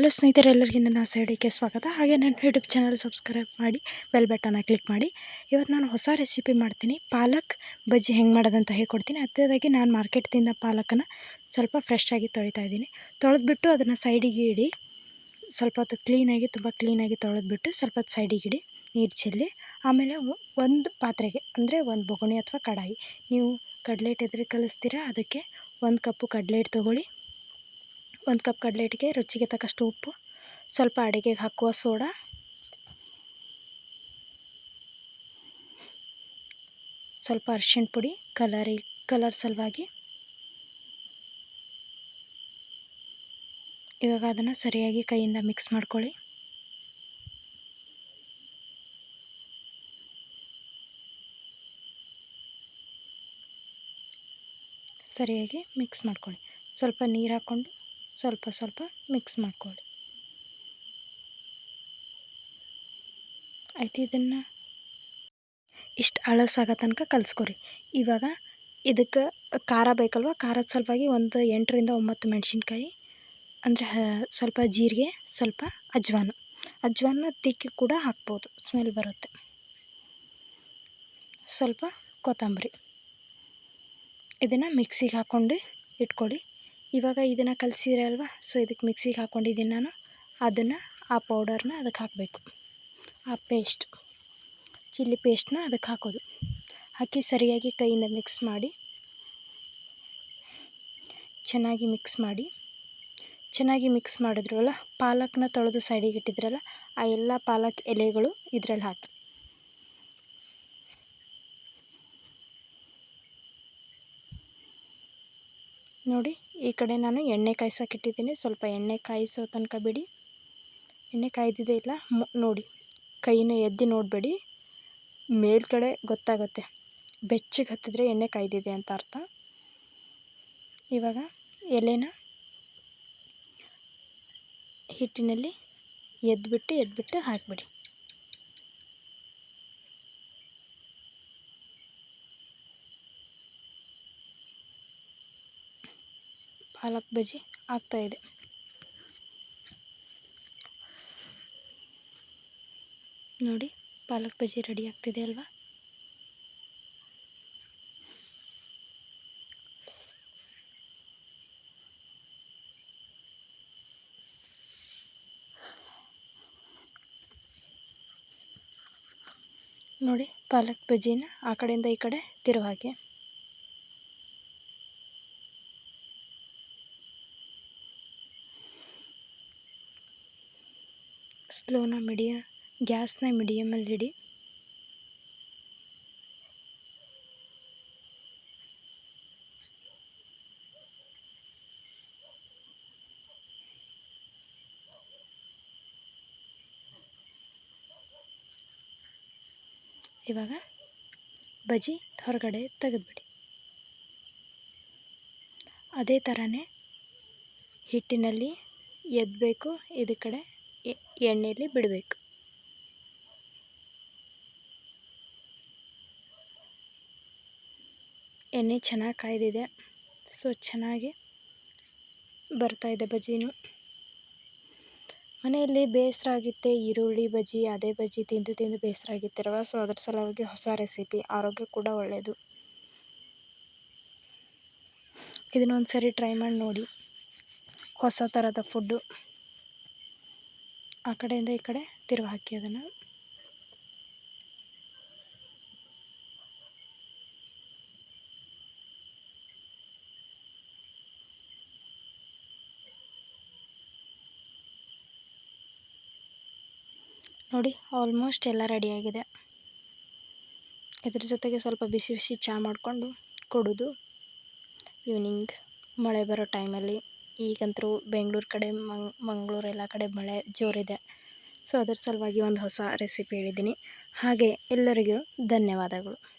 Hello ಸ್ನೇಹಿತರೆಲ್ಲರಿಗೂ ನನ್ನ ಸೈಡಿಗೆ ಸ್ವಾಗತ. ಹಾಗೆ ನನ್ನ ಯೂಟ್ಯೂಬ್ ಚಾನಲ್ ಸಬ್ಸ್ಕ್ರೈಬ್ ಮಾಡಿ, ಬೆಲ್ ಬಟನ್ನ ಕ್ಲಿಕ್ ಮಾಡಿ. ಇವತ್ತು ನಾನು ಹೊಸ ರೆಸಿಪಿ ಮಾಡ್ತೀನಿ. ಪಾಲಕ್ ಬಜ್ಜಿ ಹೆಂಗೆ ಮಾಡೋದಂತ ಹೇಳ್ಕೊಡ್ತೀನಿ. ಅದೇದಾಗಿ ನಾನು ಮಾರ್ಕೆಟ್ದಿಂದ ಪಾಲಕನ್ನು ಸ್ವಲ್ಪ ಫ್ರೆಶ್ ಆಗಿ ತೊಳಿತಾ ಇದ್ದೀನಿ. ತೊಳೆದ್ಬಿಟ್ಟು ಅದನ್ನು ಸೈಡಿಗೆ ಇಡಿ. ಸ್ವಲ್ಪ ಹೊತ್ತು ಕ್ಲೀನಾಗಿ ತುಂಬ ಕ್ಲೀನಾಗಿ ತೊಳೆದ್ಬಿಟ್ಟು ಸ್ವಲ್ಪ ಹೊತ್ತು ಸೈಡಿಗೆ ಇಡಿ. ನೀರು ಚೆಲ್ಲಿ. ಆಮೇಲೆ ಒಂದು ಪಾತ್ರೆಗೆ, ಅಂದರೆ ಒಂದು ಬೊಗಣಿ ಅಥವಾ ಕಡಾಯಿ. ನೀವು ಕಡಲೆ ಹಿಟ್ಟು ಎದುರು ಕಲಿಸ್ತೀರಾ, ಅದಕ್ಕೆ ಒಂದು ಕಪ್ಪು ಕಡಲೆ ಹಿಟ್ಟು ತೊಗೊಳ್ಳಿ. ಒಂದು ಕಪ್ ಕಡಲೆ ಹಿಟ್ಟಿಗೆ ರುಚಿಗೆ ತಕ್ಕಷ್ಟು ಉಪ್ಪು, ಸ್ವಲ್ಪ ಅಡುಗೆಗೆ ಹಾಕುವ ಸೋಡಾ. ಸ್ವಲ್ಪ ಅರಿಶಿಣ ಪುಡಿ, ಕಲರಿ, ಕಲರ್ ಸಲುವಾಗಿ. ಇವಾಗ ಅದನ್ನು ಸರಿಯಾಗಿ ಕೈಯಿಂದ ಮಿಕ್ಸ್ ಮಾಡ್ಕೊಳ್ಳಿ. ಸರಿಯಾಗಿ ಮಿಕ್ಸ್ ಮಾಡ್ಕೊಳ್ಳಿ. ಸ್ವಲ್ಪ ನೀರು ಹಾಕ್ಕೊಂಡು ಸ್ವಲ್ಪ ಸ್ವಲ್ಪ ಮಿಕ್ಸ್ ಮಾಡ್ಕೊಳ್ಳಿ. ಆಯ್ತು ಇದನ್ನು ಇಷ್ಟು ಅಳಸಾಗೋ ತನಕ ಕಲಿಸ್ಕೊರಿ. ಇವಾಗ ಇದಕ್ಕೆ ಖಾರ ಬೇಕಲ್ವ? ಖಾರದ ಸಲುವಾಗಿ ಒಂದು ಎಂಟರಿಂದ ಒಂಬತ್ತು ಮೆಣಸಿನ್ಕಾಯಿ, ಅಂದರೆ ಸ್ವಲ್ಪ ಜೀರಿಗೆ, ಸ್ವಲ್ಪ ಅಜ್ವಾನ. ಅಜ್ವಾನ ತಿಕ್ಕಿ ಕೂಡ ಹಾಕ್ಬೋದು, ಸ್ಮೆಲ್ ಬರುತ್ತೆ. ಸ್ವಲ್ಪ ಕೊತ್ತಂಬರಿ. ಇದನ್ನು ಮಿಕ್ಸಿಗೆ ಹಾಕ್ಕೊಂಡು ಇಟ್ಕೊಳ್ಳಿ ಇವಾಗ ಇದನ್ನು ಕಲಸಿದ್ರೆ ಅಲ್ವಾ? ಸೊ ಇದಕ್ಕೆ ಮಿಕ್ಸಿಗೆ ಹಾಕ್ಕೊಂಡಿದ್ದೀನಿ ನಾನು. ಅದನ್ನು, ಆ ಪೌಡರ್ನ ಅದಕ್ಕೆ ಹಾಕಬೇಕು. ಆ ಪೇಸ್ಟ್ ಚಿಲ್ಲಿ ಪೇಸ್ಟ್ನ ಅದಕ್ಕೆ ಹಾಕೋದು. ಹಾಕಿ ಸರಿಯಾಗಿ ಕೈಯಿಂದ ಮಿಕ್ಸ್ ಮಾಡಿ, ಚೆನ್ನಾಗಿ ಮಿಕ್ಸ್ ಮಾಡಿ, ಚೆನ್ನಾಗಿ ಮಿಕ್ಸ್ ಮಾಡಿದ್ರಲ್ಲ, ಪಾಲಕ್ನ ತೊಳೆದು ಸೈಡಿಗೆ ಇಟ್ಟಿದ್ರಲ್ಲ, ಆ ಎಲ್ಲ ಪಾಲಕ್ ಎಲೆಗಳು ಇದರಲ್ಲಿ ಹಾಕಿ. ನೋಡಿ, ಈ ಕಡೆ ನಾನು ಎಣ್ಣೆ ಕಾಯಿಸೋಕ್ಕಿಟ್ಟಿದ್ದೀನಿ ಸ್ವಲ್ಪ ಎಣ್ಣೆ ಕಾಯಿಸೋ ತನಕ ಬಿಡಿ. ಎಣ್ಣೆ ಕಾಯ್ದಿದೆ ಇಲ್ಲ. ನೋಡಿ, ಕೈನ ಎದ್ದು ನೋಡಬೇಡಿ. ಮೇಲ್ಗಡೆ ಗೊತ್ತಾಗುತ್ತೆ. ಬೆಚ್ಚಗೆ ಹತ್ತಿದ್ರೆ ಎಣ್ಣೆ ಕಾಯ್ದಿದೆ ಅಂತ ಅರ್ಥ. ಇವಾಗ ಎಲೆನ ಹಿಟ್ಟಿನಲ್ಲಿ ಎದ್ಬಿಟ್ಟು ಎದ್ಬಿಟ್ಟು ಹಾಕಿಬಿಡಿ. ಪಾಲಕ್ ಬಜ್ಜಿ ಆಗ್ತಾಯಿದೆ ನೋಡಿ, ಪಾಲಕ್ ಬಜ್ಜಿ ರೆಡಿ ಆಗ್ತಿದೆ ಅಲ್ವಾ? ನೋಡಿ, ಪಾಲಕ್ ಬಜ್ಜಿನ ಆ ಕಡೆಯಿಂದ ಈ ಕಡೆ ತಿರುವ ಹಾಕಿ ಸ್ಲೋನ ಮೀಡಿಯ, ಗ್ಯಾಸ್ನ ಮೀಡಿಯಮಲ್ಲಿ ಇಡಿ. ಇವಾಗ ಬಜಿ ಹೊರಗಡೆ ತೆಗೆದುಬಿಡಿ. ಅದೇ ಥರನೇ ಹಿಟ್ಟಿನಲ್ಲಿ ಎದ್ದಬೇಕು ಇದು ಕಡೆ. ಎಣ್ಣೆಯಲ್ಲಿ ಬಿಡಬೇಕು. ಎಣ್ಣೆ ಚೆನ್ನಾಗಿ ಕಾಯ್ದಿದೆ. ಸೊ, ಚೆನ್ನಾಗಿ ಬರ್ತಾಯಿದೆ ಬಜ್ಜಿನೂ. ಮನೆಯಲ್ಲಿ ಬೇಸರ ಆಗಿತ್ತೆ ಈರುಳ್ಳಿ ಬಜ್ಜಿ, ಅದೇ ಬಜ್ಜಿ ತಿಂದು ತಿಂದು ಬೇಸರ ಆಗಿತ್ತಿರವ ಸೊ, ಅದ್ರ ಸಲುವಾಗಿ ಹೊಸ ರೆಸಿಪಿ, ಆರೋಗ್ಯ ಕೂಡ ಒಳ್ಳೆಯದು ಇದನ್ನೊಂದು ಸರಿ ಟ್ರೈ ಮಾಡಿ ನೋಡಿ. ಹೊಸ ಥರದ ಫುಡ್ಡು. ಆ ಕಡೆಯಿಂದ ಈ ಕಡೆ ತಿರುವು ಹಾಕಿ ಅದನ್ನು. ನೋಡಿ ಆಲ್ಮೋಸ್ಟ್ ಎಲ್ಲ ರೆಡಿಯಾಗಿದೆ ಇದ್ರ ಜೊತೆಗೆ ಸ್ವಲ್ಪ ಬಿಸಿ ಬಿಸಿ ಚಹಾ ಮಾಡಿಕೊಂಡು ಕೊಡೋದು ಈವ್ನಿಂಗ್ ಮಳೆ ಬರೋ ಟೈಮಲ್ಲಿ ಈಗಂತೂ ಬೆಂಗಳೂರು ಕಡೆ, ಮಂಗ್, ಮಂಗಳೂರು ಎಲ್ಲ ಕಡೆ ಮಳೆ ಜೋರಿದೆ. ಸೊ, ಅದರ ಸಲುವಾಗಿ ಒಂದು ಹೊಸ ರೆಸಿಪಿ ಹೇಳಿದ್ದೀನಿ. ಹಾಗೆ ಎಲ್ಲರಿಗೂ ಧನ್ಯವಾದಗಳು.